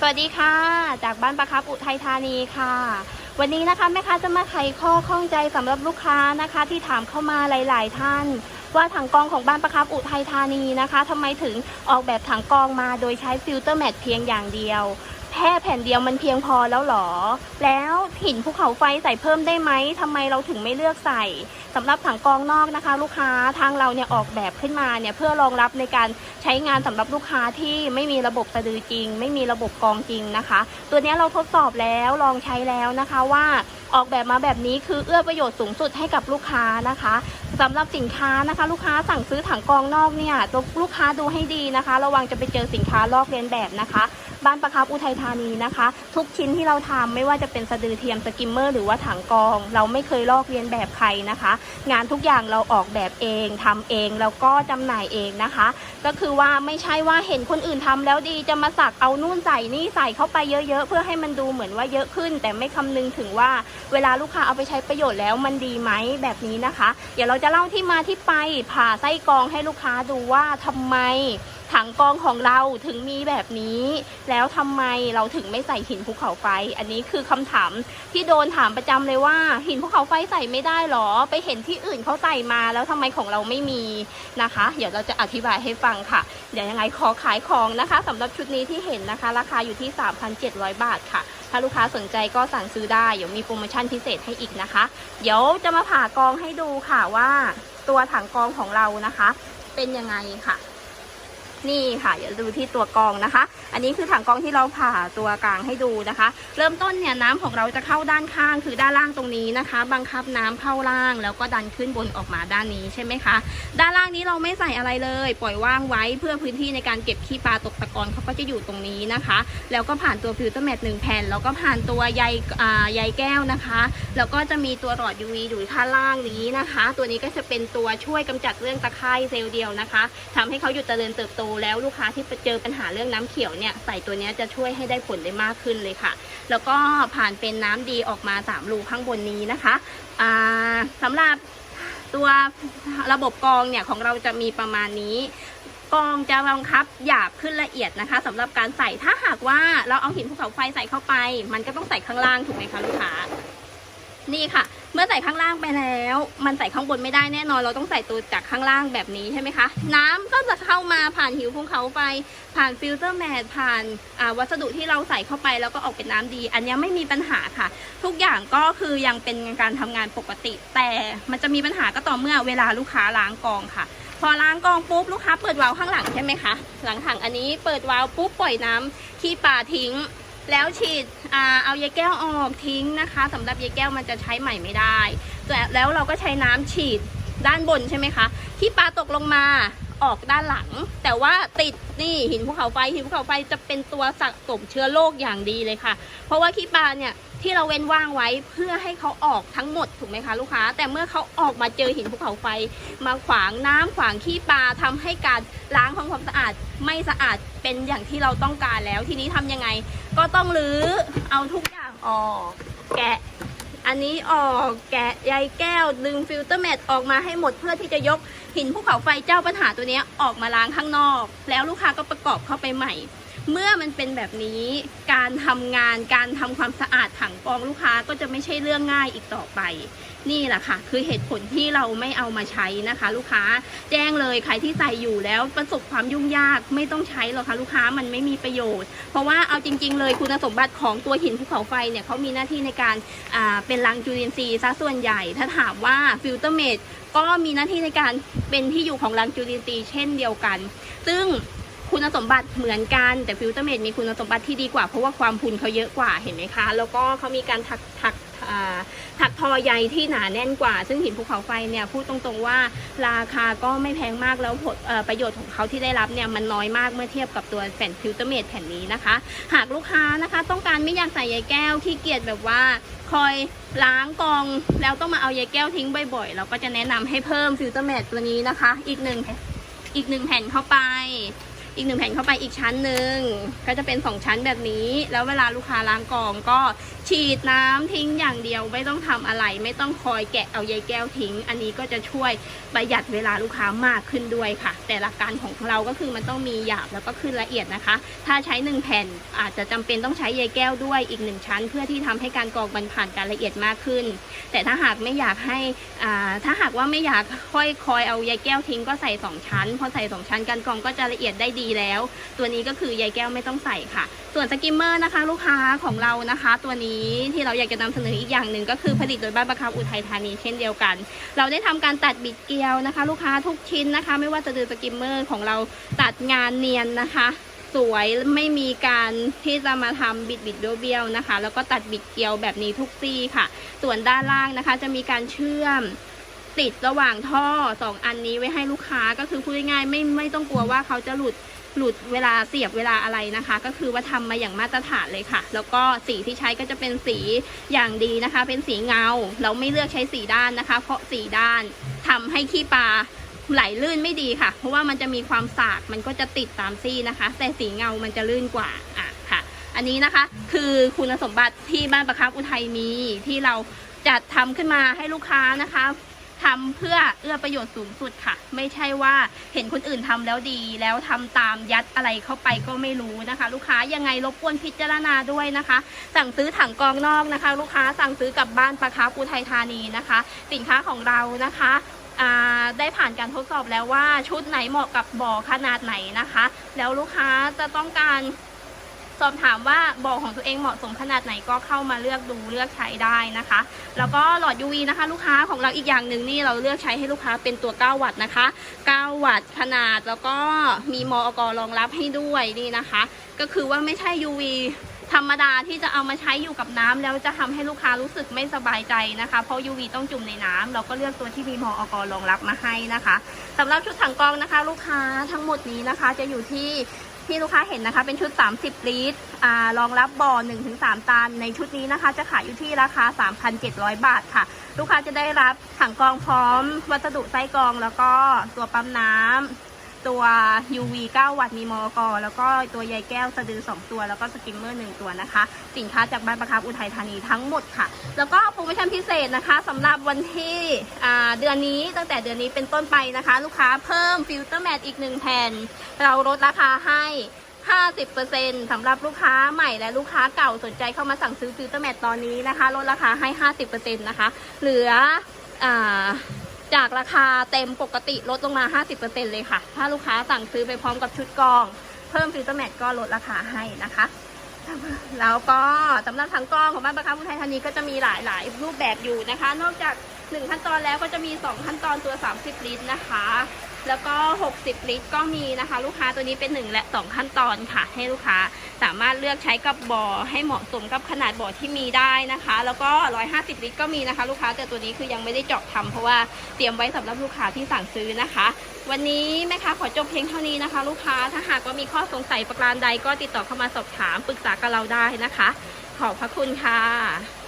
สวัสดีค่ะ จากบ้านประคับอุทัยธานีค่ะ วันนี้นะคะแม่ค้าจะมาไขข้อข้องใจสำหรับลูกค้านะคะ ที่ถามเข้ามาหลาย ๆ ท่าน ว่าถังกรองของบ้านประคับอุทัยธานีนะคะทำไมถึงออกแบบถังกรองมาโดยใช้ฟิลเตอร์แมทเพียงอย่างเดียว ค่แผ่นเดียวมันเพียงพอแล้วหรอ แล้วหินภูเขาไฟใส่เพิ่มได้ไหมทำไมเราถึงไม่เลือกใส่สำหรับถังกองนอกนะคะ ลูกค้าทางเราเนี่ยออกแบบขึ้นมาเนี่ยเพื่อรองรับในการใช้งานสำหรับลูกค้าที่ไม่มีระบบสะดือจริง ไม่มีระบบกองจริงนะคะ ตัวนี้เราทดสอบแล้วลองใช้แล้วนะคะว่าออกแบบมาแบบนี้คือเอื้อประโยชน์สูงสุดให้กับลูกค้านะคะสำหรับสินค้านะคะ ลูกค้าสั่งซื้อถังกองนอกเนี่ยตัวลูกค้าดูให้ดีนะคะ ระวังจะไปเจอสินค้าลอกเลียนแบบนะคะ บ้านประคับอุทัยธานีนะคะ ทุกชิ้นที่เราทำไม่ว่าจะเป็นสะดือเทียมสกิมเมอร์หรือว่าถังกอง เราไม่เคยลอกเลียนแบบใครนะคะ งานทุกอย่างเราออกแบบเองทำเองแล้วก็จำหน่ายเองนะคะ ก็คือว่าไม่ใช่ว่าเห็นคนอื่นทำแล้วดีจะมาสักเอานู่นใส่นี่ใส่เข้าไปเยอะ ๆ เพื่อให้มันดูเหมือนว่าเยอะขึ้น แต่ไม่คำนึงถึงว่า เวลาลูกค้าเอาไปใช้ประโยชน์แล้วมันดีไหมแบบนี้นะคะ เดี๋ยวเราจะเล่าที่มาที่ไปผ่าไส้กรองให้ลูกค้าดูว่าทำไม ถังกองของเราถึงมีแบบนี้ แล้วทำไมเราถึงไม่ใส่หินภูเขาไฟ อันนี้คือคำถามที่โดนถามประจำเลยว่า หินภูเขาไฟใส่ไม่ได้หรอ ไปเห็นที่อื่นเขาใส่มาแล้วทำไมของเราไม่มีนะคะ เดี๋ยวเราจะอธิบายให้ฟังค่ะ เดี๋ยวยังไงขอขายของนะคะสำหรับชุดนี้ที่เห็นนะคะ ราคาอยู่ที่ 3,700 บาทค่ะ ถ้าลูกค้าสนใจก็สั่งซื้อได้เดี๋ยวมีโปรโมชั่นพิเศษให้อีกนะคะ เดี๋ยวจะมาผ่ากองให้ดูค่ะว่า ตัวถังกองของเรานะคะ เป็นยังไงค่ะ นี่ค่ะเดี๋ยวดูที่ตัวกองนะคะ อันนี้คือถังกองที่เราผ่าตัวกลางให้ดูนะคะ เริ่มต้นเนี่ยน้ำของเราจะเข้าด้านข้างคือด้านล่างตรงนี้นะคะ บังคับน้ำเข้าล่างแล้วก็ดันขึ้นบนออกมาด้านนี้ใช่ไหมคะ ด้านล่างนี้เราไม่ใส่อะไรเลย ปล่อยว่างไว้เพื่อพื้นที่ในการเก็บขี้ปลาตกตะกอนเขาก็จะอยู่ตรงนี้นะคะ แล้วก็ผ่านตัวฟิลเตอร์แมทหนึ่งแผ่นแล้วก็ผ่านตัวใยใยแก้วนะคะ แล้วก็จะมีตัวหลอด UV อยู่ข้างล่างนี้นะคะ ตัวนี้ก็จะเป็นตัวช่วยกำจัดเรื่องตะไคร่เซลล์เดียวนะคะทำให้เขาหยุดเจริญเติบโตแล้วลูกค้าที่เจอปัญหาเรื่องน้ำเขียวเนี่ยใส่ตัวนี้จะช่วยให้ได้ผลได้มากขึ้นเลยค่ะ แล้วก็ผ่านเป็นน้ำดีออกมา3รูข้างบนนี้นะคะอ่าสำหรับตัวระบบกรองเนี่ยของเราจะมีประมาณนี้กรองจะบังคับหยาบขึ้นละเอียดนะคะสำหรับการใส่ถ้าหากว่าเราเอาหินภูเขาไฟใส่เข้าไป มันก็ต้องใส่ข้างล่างถูกไหมคะลูกค้า นี่ค่ะ เมื่อใส่ข้างล่างไปแล้ว มันใส่ข้างบนไม่ได้แน่นอน เราต้องใส่ตัวจากข้างล่างแบบนี้ใช่ไหมคะ น้ำก็จะเข้ามาผ่านหิวภูเขาไฟผ่านฟิลเตอร์แมทผ่านาวัสดุที่เราใส่เข้าไปแล้วก็ออกเป็นน้ำดี อันนี้ไม่มีปัญหาค่ะ ทุกอย่างก็คือยังเป็นการทำงานปกติ แต่มันจะมีปัญหาก็ต่อเมื่อเวลาลูกค้าล้างกองค่ะ พอล้างกองปุ๊บลูกค้าเปิดวาล์วข้างหลังใช่ไหมคะหลังถังอันนี้เปิดวาล์วปุ๊บปล่อยน้ำขี้ปลาทิ้ง แล้วฉีด เอายายแก้วออกทิ้งนะคะสำหรับยายแก้วมันจะใช้ใหม่ไม่ได้แต่แล้วเราก็ใช้น้ำฉีดด้านบนใช่ไหมคะขี้ปลาตกลงมาออกด้านหลัง แต่ว่าติดนี่หินภูเขาไฟหินภูเขาไฟจะเป็นตัวสะสมเชื้อโรคอย่างดีเลยค่ะ เพราะว่าขี้ปลาเนี่ยที่เราเว้นว่างไว้เพื่อให้เขาออกทั้งหมดถูกไหมคะลูกค้า แต่เมื่อเขาออกมาเจอหินภูเขาไฟ มาขวางน้ำขวางขี้ปลาทำให้การล้างทำความสะอาดไม่สะอาด เป็นอย่างที่เราต้องการแล้ว ทีนี้ทำยังไง ก็ต้องรื้อเอาทุกอย่างออกแกะ อันนี้ออกแกะใยแก้วดึงฟิลเตอร์แมทออกมาให้หมดเพื่อที่จะยกหินภูเขาไฟเจ้าปัญหาตัวนี้ออกมาล้างข้างนอก แล้วลูกค้าก็ประกอบเข้าไปใหม่ เมื่อมันเป็นแบบนี้การทำงานการทำความสะอาดถังกองลูกค้าก็จะไม่ใช่เรื่องง่ายอีกต่อไป นี่แหละค่ะ คือเหตุผลที่เราไม่เอามาใช้นะคะ ลูกค้าแจ้งเลยใครที่ใส่อยู่แล้วประสบความยุ่งยากไม่ต้องใช้หรอกค่ะลูกค้ามันไม่มีประโยชน์ เพราะว่าเอาจริง ๆ เลยคุณสมบัติของตัวหินภูเขาไฟเนี่ยเขามีหน้าที่ในการเป็นรังจุลินทรีย์ซะส่วนใหญ่ ถ้าถามว่าฟิลเตอร์เมดก็มีหน้าที่ในการเป็นที่อยู่ของรังจุลินทรีย์เช่นเดียวกัน ซึ่งคุณสมบัติเหมือนกันแต่ฟิลเตอร์เมดมีคุณสมบัติที่ดีกว่าเพราะว่าความพุนเขาเยอะกว่าเห็นไหมคะ แล้วก็เขามีการถักถัก ถักทอใยที่หนาแน่นกว่า ซึ่งหินภูเขาไฟเนี่ยพูดตรงๆว่าราคาก็ไม่แพงมากแล้วผลประโยชน์ของเขาที่ได้รับเนี่ยมันน้อยมากเมื่อเทียบกับตัวแผ่นฟิลเตอร์เมดแผ่นนี้นะคะ หากลูกค้านะคะต้องการไม่อยากใส่ใยแก้วที่เกียจแบบว่าคอยล้างกรองแล้วต้องมาเอาใยแก้วทิ้งบ่อยๆ เราก็จะแนะนำให้เพิ่มฟิลเตอร์แมทตัวนี้นะคะ อีกหนึ่งอีกหนึ่งแผ่นเข้าไป อีกหนึ่งแผ่นเข้าไปอีกชั้นหนึ่งก็จะเป็นสองชั้นแบบนี้ แล้วเวลาลูกค้าล้างกองก็ฉีดน้ำทิ้งอย่างเดียวไม่ต้องทำอะไร ไม่ต้องคอยแกะเอาใยแก้วทิ้ง อันนี้ก็จะช่วยประหยัดเวลาลูกค้ามากขึ้นด้วยค่ะ แต่หลักการของเราก็คือมันต้องมีหยาบแล้วก็ขึ้นละเอียดนะคะ ถ้าใช้หนึ่งแผ่นอาจจะจำเป็นต้องใช้ใยแก้วด้วยอีกหนึ่งชั้น เพื่อที่ทำให้การกรองมันผ่านการละเอียดมากขึ้น แต่ถ้าหากไม่อยากให้อ่าถ้าหากว่าไม่อยากค่อยคอยเอาใยแก้วทิ้งก็ใส่สองชั้นพอใส่สองชั้นการกรองก็จะละเอียดได้ดีแล้ว ตัวนี้ก็คือใยแก้วไม่ต้องใส่ค่ะ ส่วนสกิมเมอร์นะคะ ลูกค้าของเรานะคะ ตัวนี้ที่เราอยากจะนำเสนออีกอย่างหนึ่งก็คือผลิตโดยบ้านประคับอุทัยธานีเช่นเดียวกัน เราได้ทำการตัดบิดเกลียวนะคะ ลูกค้าทุกชิ้นนะคะ ไม่ว่าจะดูสกิมเมอร์ของเราตัดงานเนียนนะคะสวยไม่มีการที่จะมาทำบิดบิดเบี้ยวๆนะคะ แล้วก็ตัดบิดเกลียวแบบนี้ทุกซี่ค่ะ ส่วนด้านล่างนะคะ จะมีการเชื่อมติดระหว่างท่อสองอันนี้ไว้ให้ลูกค้าก็คือพูดง่ายๆไม่ไม่ต้องกลัวว่าเขาจะหลุด หลุดเวลาเสียบเวลาอะไรนะคะ ก็คือว่าทำมาอย่างมาตรฐานเลยค่ะ แล้วก็สีที่ใช้ก็จะเป็นสีอย่างดีนะคะ เป็นสีเงา เราไม่เลือกใช้สีด้านนะคะ เพราะสีด้านทำให้ขี้ปลาไหลลื่นไม่ดีค่ะ เพราะว่ามันจะมีความสากมันก็จะติดตามซี่นะคะ แต่สีเงามันจะลื่นกว่าอะค่ะ อันนี้นะคะคือคุณสมบัติที่บ้านประคับอุทัยมีที่เราจัดทำขึ้นมาให้ลูกค้านะคะ ทำเพื่อเอื้อประโยชน์สูงสุดค่ะ ไม่ใช่ว่าเห็นคนอื่นทำแล้วดี แล้วทำตามยัดอะไรเข้าไปก็ไม่รู้นะคะ ลูกค้ายังไงรบกวนพิจารณาด้วยนะคะ สั่งซื้อถังกองนอกนะคะ ลูกค้าสั่งซื้อกลับบ้านประคับอุทัยธานีนะคะ สินค้าของเรานะคะได้ผ่านการทดสอบแล้วว่าชุดไหนเหมาะกับบ่อขนาดไหนนะคะ แล้วลูกค้าจะต้องการ สอบถามว่าบ่อของตัวเองเหมาะสมขนาดไหนก็เข้ามาเลือกดูเลือกใช้ได้นะคะ แล้วก็หลอด UV นะคะ ลูกค้าของเราอีกอย่างหนึ่งนี่เราเลือกใช้ให้ลูกค้าเป็นตัว 9 วัตต์นะคะ 9 วัตต์ขนาดแล้วก็มีมอกรองรับให้ด้วยนี่นะคะ ก็คือว่าไม่ใช่ UV ธรรมดาที่จะเอามาใช้อยู่กับน้ำแล้วจะทำให้ลูกค้ารู้สึกไม่สบายใจนะคะ เพราะ UV ต้องจุ่มในน้ำเราก็เลือกตัวที่มีมอกรองรับมาให้นะคะสำหรับชุดถังกรองนะคะ ลูกค้าทั้งหมดนี้นะคะจะอยู่ที่ ที่ลูกค้าเห็นนะคะ เป็นชุด 30 ลิตรอ่ารองรับบ่อ 1-3 ตัน ในชุดนี้นะคะ จะขายอยู่ที่ราคา 3,700 บาทค่ะ ลูกค้าจะได้รับถังกรองพร้อม วัสดุไส้กรอง แล้วก็ตัวปั๊มน้ำ ตัว UV 9 วัตต์มีมอกแล้วก็ตัวใยแก้วสะดือ 2 ตัว แล้วก็สกิมเมอร์ 1 ตัวนะคะ สินค้าจากบ้านประคับอุทัยธานีทั้งหมดค่ะ แล้วก็โปรโมชั่นพิเศษนะคะสำหรับวันที่เดือนนี้ตั้งแต่เดือนนี้เป็นต้นไปนะคะ ลูกค้าเพิ่มฟิลเตอร์แมทอีก 1 แผ่น เราลดราคาให้ 50%สำหรับลูกค้าใหม่และลูกค้าเก่าสนใจเข้ามาสั่งซื้อฟิลเตอร์แมทตอนนี้นะคะลดราคาให้ 50%นะคะ เหลืออ่า จากราคาเต็มปกติลดลงมา 50%เลยค่ะ ถ้าลูกค้าสั่งซื้อไปพร้อมกับชุดกอง เพิ่มฟิลเตอร์แมทก็ลดราคาให้นะคะ แล้วก็สำหรับถังกองของบ้านประคับอุทัยธานีก็จะมีหลายๆรูปแบบอยู่นะคะ นอกจาก 1 ขั้นตอนแล้วก็จะมี 2 ขั้นตอนตัว 30 ลิตรนะคะ แล้วก็ 60 ลิตรก็มีนะคะ ลูกค้าตัวนี้เป็น 1 และ 2 ขั้นตอนค่ะ ให้ลูกค้าสามารถเลือกใช้กับบ่อให้เหมาะสมกับขนาดบ่อที่มีได้นะคะ แล้วก็ 150 ลิตรก็มีนะคะ ลูกค้าแต่ตัวนี้คือยังไม่ได้เจาะทำเพราะว่าเตรียมไว้สำหรับลูกค้าที่สั่งซื้อนะคะ วันนี้แม่ค้าขอจบเพียงเท่านี้นะคะ ลูกค้าถ้าหากว่ามีข้อสงสัยประการใดก็ติดต่อเข้ามาสอบถามปรึกษากับเราได้นะคะ ขอบพระคุณค่ะ